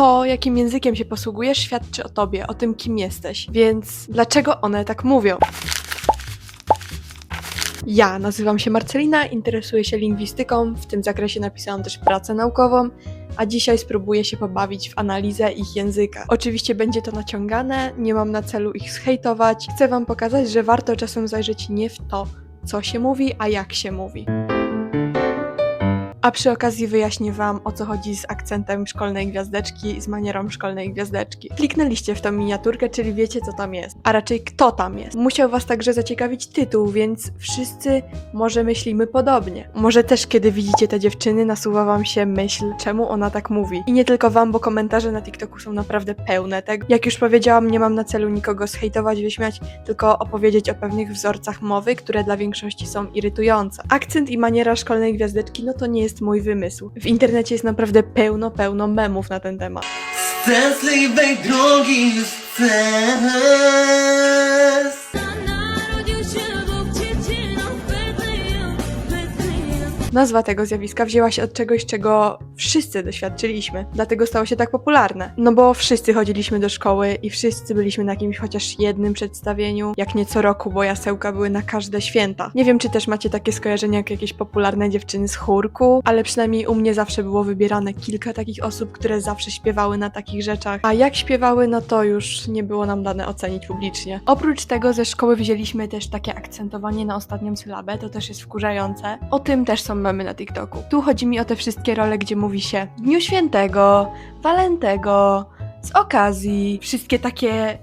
To, jakim językiem się posługujesz, świadczy o tobie, o tym, kim jesteś. Więc dlaczego one tak mówią? Ja nazywam się Marcelina, interesuję się lingwistyką, w tym zakresie napisałam też pracę naukową, a dzisiaj spróbuję się pobawić w analizę ich języka. Oczywiście będzie to naciągane, nie mam na celu ich zhejtować, chcę Wam pokazać, że warto czasem zajrzeć nie w to, co się mówi, a jak się mówi. A przy okazji wyjaśnię Wam, o co chodzi z akcentem szkolnej gwiazdeczki i z manierą szkolnej gwiazdeczki. Kliknęliście w tą miniaturkę, czyli wiecie, co tam jest, a raczej kto tam jest. Musiał Was także zaciekawić tytuł, więc wszyscy może myślimy podobnie. Może też, kiedy widzicie te dziewczyny, nasuwa Wam się myśl, czemu ona tak mówi. I nie tylko Wam, bo komentarze na TikToku są naprawdę pełne tego. Jak już powiedziałam, nie mam na celu nikogo zhejtować, wyśmiać, tylko opowiedzieć o pewnych wzorcach mowy, które dla większości są irytujące. Akcent i maniera szkolnej gwiazdeczki, no to nie jest mój wymysł. W internecie jest naprawdę pełno, pełno memów na ten temat. Szczęśliwej drogi stres. Nazwa tego zjawiska wzięła się od czegoś, czego wszyscy doświadczyliśmy, dlatego stało się tak popularne. No bo wszyscy chodziliśmy do szkoły i wszyscy byliśmy na jakimś chociaż jednym przedstawieniu, jak nie co roku, bo jasełka były na każde święta. Nie wiem, czy też macie takie skojarzenia jak jakieś popularne dziewczyny z chórku, ale przynajmniej u mnie zawsze było wybierane kilka takich osób, które zawsze śpiewały na takich rzeczach. A jak śpiewały, no to już nie było nam dane ocenić publicznie. Oprócz tego ze szkoły wzięliśmy też takie akcentowanie na ostatnią sylabę, to też jest wkurzające. O tym też są memy na TikToku. Tu chodzi mi o te wszystkie role, gdzie mówi się Dniu Świętego, Walentego, z okazji, wszystkie takie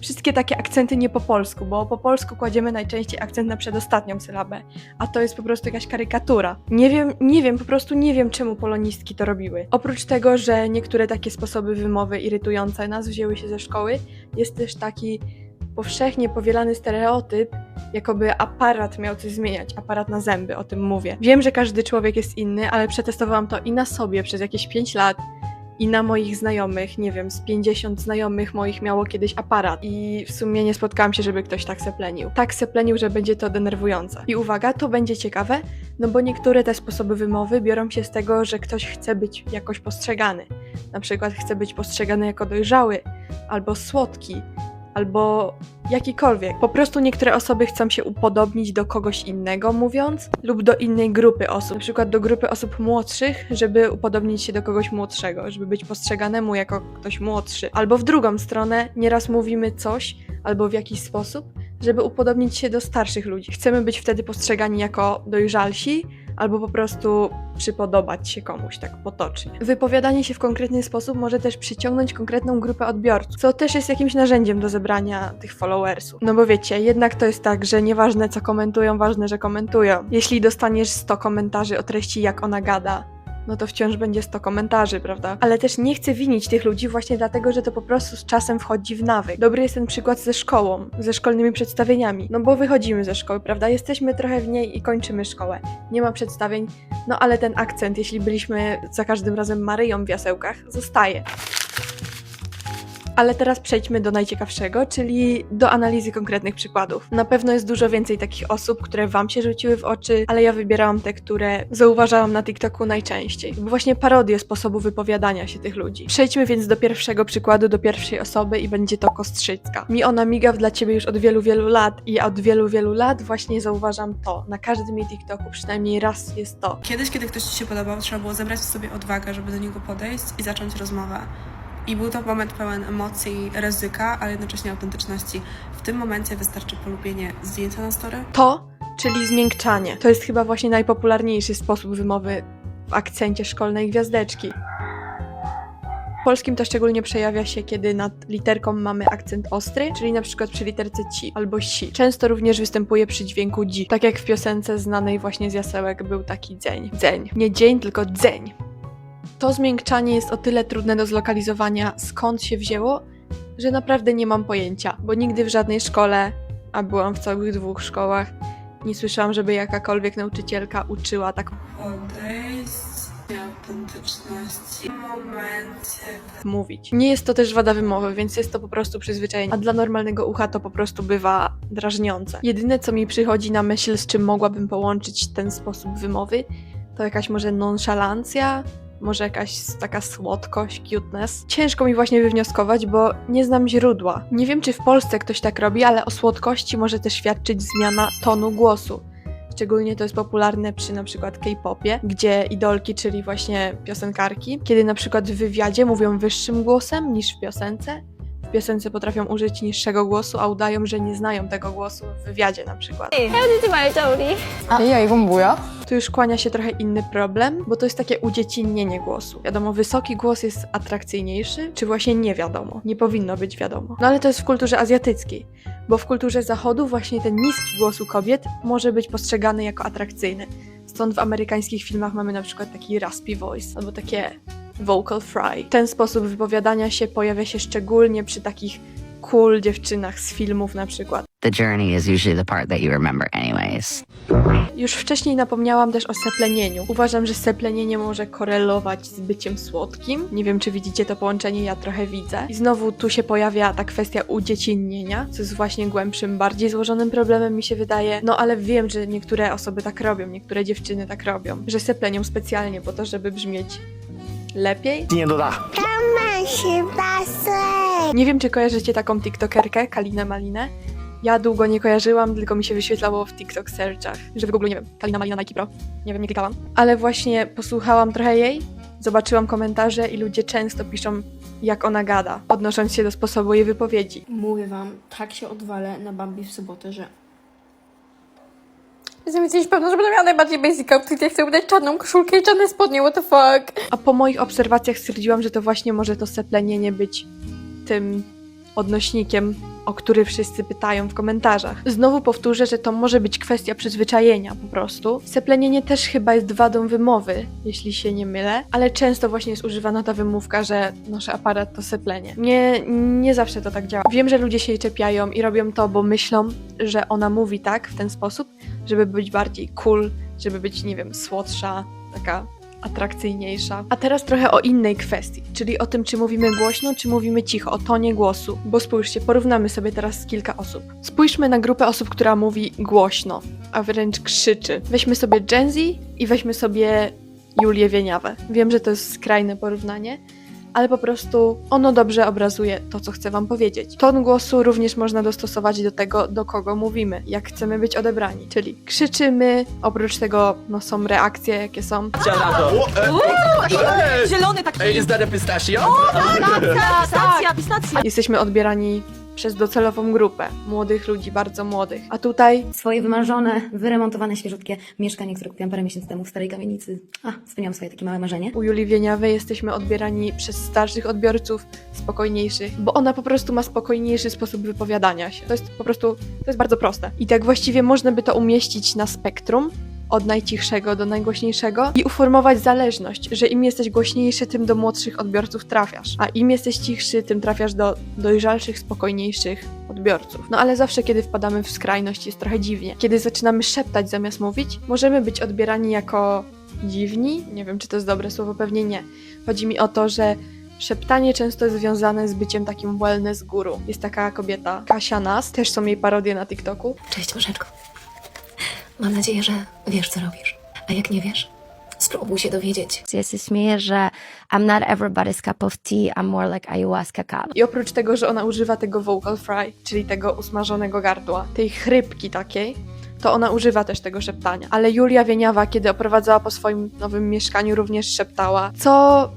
wszystkie takie akcenty nie po polsku, bo po polsku kładziemy najczęściej akcent na przedostatnią sylabę, a to jest po prostu jakaś karykatura. Nie wiem, nie wiem, po prostu nie wiem, czemu polonistki to robiły. Oprócz tego, że niektóre takie sposoby wymowy irytujące nas wzięły się ze szkoły, jest też taki powszechnie powielany stereotyp, jakoby aparat miał coś zmieniać, aparat na zęby, o tym mówię. Wiem, że każdy człowiek jest inny, ale przetestowałam to i na sobie przez jakieś 5 lat, i na moich znajomych, nie wiem, z 50 znajomych moich miało kiedyś aparat i w sumie nie spotkałam się, żeby ktoś tak seplenił. Tak seplenił, że będzie to denerwujące. I uwaga, to będzie ciekawe, no bo niektóre te sposoby wymowy biorą się z tego, że ktoś chce być jakoś postrzegany. Na przykład chce być postrzegany jako dojrzały, albo słodki, albo jakikolwiek. Po prostu niektóre osoby chcą się upodobnić do kogoś innego, mówiąc, lub do innej grupy osób, na przykład do grupy osób młodszych, żeby upodobnić się do kogoś młodszego, żeby być postrzeganemu jako ktoś młodszy. Albo w drugą stronę, nieraz mówimy coś, albo w jakiś sposób, żeby upodobnić się do starszych ludzi. Chcemy być wtedy postrzegani jako dojrzalsi, albo po prostu przypodobać się komuś tak potocznie. Wypowiadanie się w konkretny sposób może też przyciągnąć konkretną grupę odbiorców, co też jest jakimś narzędziem do zebrania tych followersów. No bo wiecie, jednak to jest tak, że nieważne co komentują, ważne, że komentują. Jeśli dostaniesz 100 komentarzy o treści jak ona gada, no to wciąż będzie 100 komentarzy, prawda? Ale też nie chcę winić tych ludzi właśnie dlatego, że to po prostu z czasem wchodzi w nawyk. Dobry jest ten przykład ze szkołą, ze szkolnymi przedstawieniami. No bo wychodzimy ze szkoły, prawda? Jesteśmy trochę w niej i kończymy szkołę. Nie ma przedstawień, no ale ten akcent, jeśli byliśmy za każdym razem Maryją w jasełkach, zostaje. Ale teraz przejdźmy do najciekawszego, czyli do analizy konkretnych przykładów. Na pewno jest dużo więcej takich osób, które Wam się rzuciły w oczy, ale ja wybierałam te, które zauważałam na TikToku najczęściej. Bo właśnie parodie sposobu wypowiadania się tych ludzi. Przejdźmy więc do pierwszego przykładu, do pierwszej osoby i będzie to Kostrzycka. Mi ona miga dla Ciebie już od wielu, wielu lat i od wielu, wielu lat właśnie zauważam to. Na każdym jej TikToku przynajmniej raz jest to. Kiedyś, kiedy ktoś Ci się podobał, trzeba było zebrać w sobie odwagę, żeby do niego podejść i zacząć rozmowę. I był to moment pełen emocji, ryzyka, ale jednocześnie autentyczności. W tym momencie wystarczy polubienie zdjęcia na story, To, czyli zmiękczanie. To jest chyba właśnie najpopularniejszy sposób wymowy w akcencie szkolnej gwiazdeczki. W polskim to szczególnie przejawia się, kiedy nad literką mamy akcent ostry, czyli na przykład przy literce ci albo si. Często również występuje przy dźwięku dzi, tak jak w piosence znanej właśnie z jasełek był taki dzeń. Dzeń. Nie dzień, tylko dzeń. To zmiękczanie jest o tyle trudne do zlokalizowania, skąd się wzięło, że naprawdę nie mam pojęcia, bo nigdy w żadnej szkole, a byłam w całych dwóch szkołach, nie słyszałam, żeby jakakolwiek nauczycielka uczyła tak podejść autentyczności w momencie mówić. Nie jest to też wada wymowy, więc jest to po prostu przyzwyczajenie, a dla normalnego ucha to po prostu bywa drażniące. Jedyne, co mi przychodzi na myśl, z czym mogłabym połączyć ten sposób wymowy, to jakaś może nonszalancja, może jakaś taka słodkość, cuteness. Ciężko mi właśnie wywnioskować, bo nie znam źródła. Nie wiem, czy w Polsce ktoś tak robi, ale o słodkości może też świadczyć zmiana tonu głosu. Szczególnie to jest popularne przy na przykład K-popie, gdzie idolki, czyli właśnie piosenkarki, kiedy na przykład w wywiadzie mówią wyższym głosem niż w piosence, w piosence potrafią użyć niższego głosu, a udają, że nie znają tego głosu w wywiadzie na przykład. 헤어지지 말자 우리. 야 이건 뭐야? Tu już kłania się trochę inny problem, bo to jest takie udziecinnienie głosu. Wiadomo, wysoki głos jest atrakcyjniejszy, czy właśnie nie wiadomo. Nie powinno być wiadomo. No ale to jest w kulturze azjatyckiej, bo w kulturze zachodu właśnie ten niski głos u kobiet może być postrzegany jako atrakcyjny. Stąd w amerykańskich filmach mamy na przykład taki raspy voice, albo takie vocal fry. Ten sposób wypowiadania się pojawia się szczególnie przy takich cool dziewczynach z filmów na przykład. The journey is usually the part that you remember, anyways. Już wcześniej napomniałam też o seplenieniu. Uważam, że seplenienie może korelować z byciem słodkim. Nie wiem, czy widzicie to połączenie, ja trochę widzę. I znowu tu się pojawia ta kwestia udziecinnienia, co jest właśnie głębszym, bardziej złożonym problemem, mi się wydaje. No ale wiem, że niektóre osoby tak robią, niektóre dziewczyny tak robią, że seplenią specjalnie po to, żeby brzmieć lepiej. Nie wiem, czy kojarzycie taką tiktokerkę, Kalinę Malinę. Ja długo nie kojarzyłam, tylko mi się wyświetlało w TikTok searchach, że w Google, nie wiem, Kalina Malina Nike Pro. Nie wiem, nie klikałam. Ale właśnie posłuchałam trochę jej, zobaczyłam komentarze i ludzie często piszą, jak ona gada, odnosząc się do sposobu jej wypowiedzi. Mówię wam, tak się odwalę na Bambi w sobotę, że Jestem jesteś pewna, że będę miała najbardziej basic outfit. Ja chcę udać czarną koszulkę i czarne spodnie, what the fuck. A po moich obserwacjach stwierdziłam, że to właśnie może to seplenienie być tym odnośnikiem, o który wszyscy pytają w komentarzach. Znowu powtórzę, że to może być kwestia przyzwyczajenia po prostu. Seplenienie też chyba jest wadą wymowy, jeśli się nie mylę, ale często właśnie jest używana ta wymówka, że nasz aparat to seplenie. Nie, nie zawsze to tak działa. Wiem, że ludzie się jej czepiają i robią to, bo myślą, że ona mówi tak w ten sposób, żeby być bardziej cool, żeby być, nie wiem, słodsza, taka atrakcyjniejsza. A teraz trochę o innej kwestii, czyli o tym, czy mówimy głośno, czy mówimy cicho, o tonie głosu. Bo spójrzcie, porównamy sobie teraz kilka osób. Spójrzmy na grupę osób, która mówi głośno, a wręcz krzyczy. Weźmy sobie Gen Z i weźmy sobie Julię Wieniawę. Wiem, że to jest skrajne porównanie, ale po prostu ono dobrze obrazuje to, co chcę Wam powiedzieć. Ton głosu również można dostosować do tego, do kogo mówimy, jak chcemy być odebrani. Czyli krzyczymy, oprócz tego no, są reakcje, jakie są. Zielony taki. Is that a pistachio? Pistacja, pistacja. Jesteśmy odbierani przez docelową grupę młodych ludzi, bardzo młodych. A tutaj Swoje wymarzone, wyremontowane, świeżutkie mieszkanie, które kupiłam parę miesięcy temu w Starej Kamienicy. A, spełniłam swoje takie małe marzenie. u Julii Wieniawej jesteśmy odbierani przez starszych odbiorców, spokojniejszych, bo ona po prostu ma spokojniejszy sposób wypowiadania się. To jest po prostu, to jest bardzo proste. I tak właściwie można by to umieścić na spektrum, od najcichszego do najgłośniejszego i uformować zależność, że im jesteś głośniejszy, tym do młodszych odbiorców trafiasz, a im jesteś cichszy, tym trafiasz do dojrzalszych, spokojniejszych odbiorców. No ale zawsze, kiedy wpadamy w skrajność, jest trochę dziwnie. Kiedy zaczynamy szeptać zamiast mówić, możemy być odbierani jako dziwni. Nie wiem, czy to jest dobre słowo, pewnie nie. Chodzi mi o to, że Szeptanie często jest związane z byciem takim wellness guru. Jest taka kobieta, Kasia Nas, też są jej parodie na TikToku. Cześć, Łyżeczko. Mam nadzieję, że wiesz, co robisz. A jak nie wiesz, spróbuj się dowiedzieć. Ja się śmieję, że I'm not everybody's cup of tea, I'm more like ayahuasca cup. I oprócz tego, że ona używa tego vocal fry, czyli tego usmażonego gardła, tej chrypki takiej, to ona używa też tego szeptania. Ale Julia Wieniawa, kiedy oprowadzała po swoim nowym mieszkaniu, również szeptała, co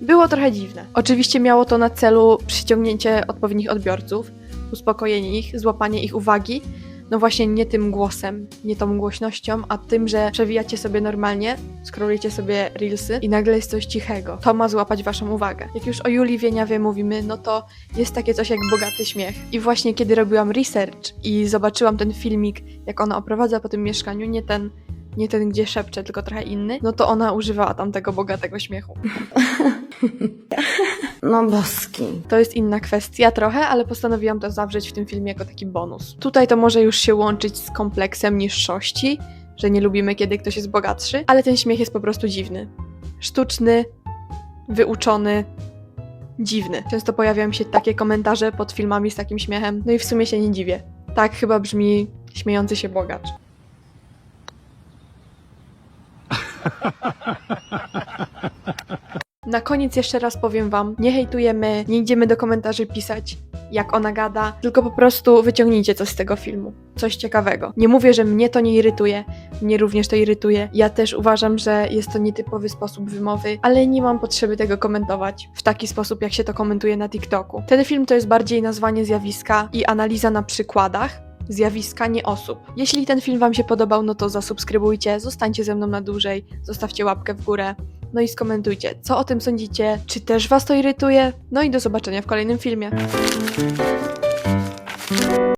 było trochę dziwne. Oczywiście miało to na celu przyciągnięcie odpowiednich odbiorców, uspokojenie ich, złapanie ich uwagi. No właśnie nie tym głosem, nie tą głośnością, a tym, że przewijacie sobie normalnie, skrolujecie sobie reelsy i nagle jest coś cichego. To ma złapać waszą uwagę. Jak już o Julii Wieniawie mówimy, no to jest takie coś jak bogaty śmiech. I właśnie kiedy robiłam research i zobaczyłam ten filmik, jak ona oprowadza po tym mieszkaniu, nie ten, nie ten gdzie szepcze, tylko trochę inny, no to ona używała tam tego bogatego śmiechu. No boski. To jest inna kwestia trochę, ale postanowiłam to zawrzeć w tym filmie jako taki bonus. Tutaj to może już się łączyć z kompleksem niższości, że nie lubimy, kiedy ktoś jest bogatszy, ale ten śmiech jest po prostu dziwny. Sztuczny, wyuczony, dziwny. Często pojawiają się takie komentarze pod filmami z takim śmiechem, no i w sumie się nie dziwię. Tak chyba brzmi śmiejący się bogacz. Na koniec jeszcze raz powiem wam, nie hejtujemy, nie idziemy do komentarzy pisać, jak ona gada, tylko po prostu wyciągnijcie coś z tego filmu. Coś ciekawego. Nie mówię, że mnie to nie irytuje, mnie również to irytuje. Ja też uważam, że jest to nietypowy sposób wymowy, ale nie mam potrzeby tego komentować w taki sposób, jak się to komentuje na TikToku. Ten film to jest bardziej nazwanie zjawiska i analiza na przykładach, zjawiska, nie osób. Jeśli ten film Wam się podobał, no to zasubskrybujcie, zostańcie ze mną na dłużej, zostawcie łapkę w górę, no i skomentujcie, co o tym sądzicie, czy też Was to irytuje, no i do zobaczenia w kolejnym filmie.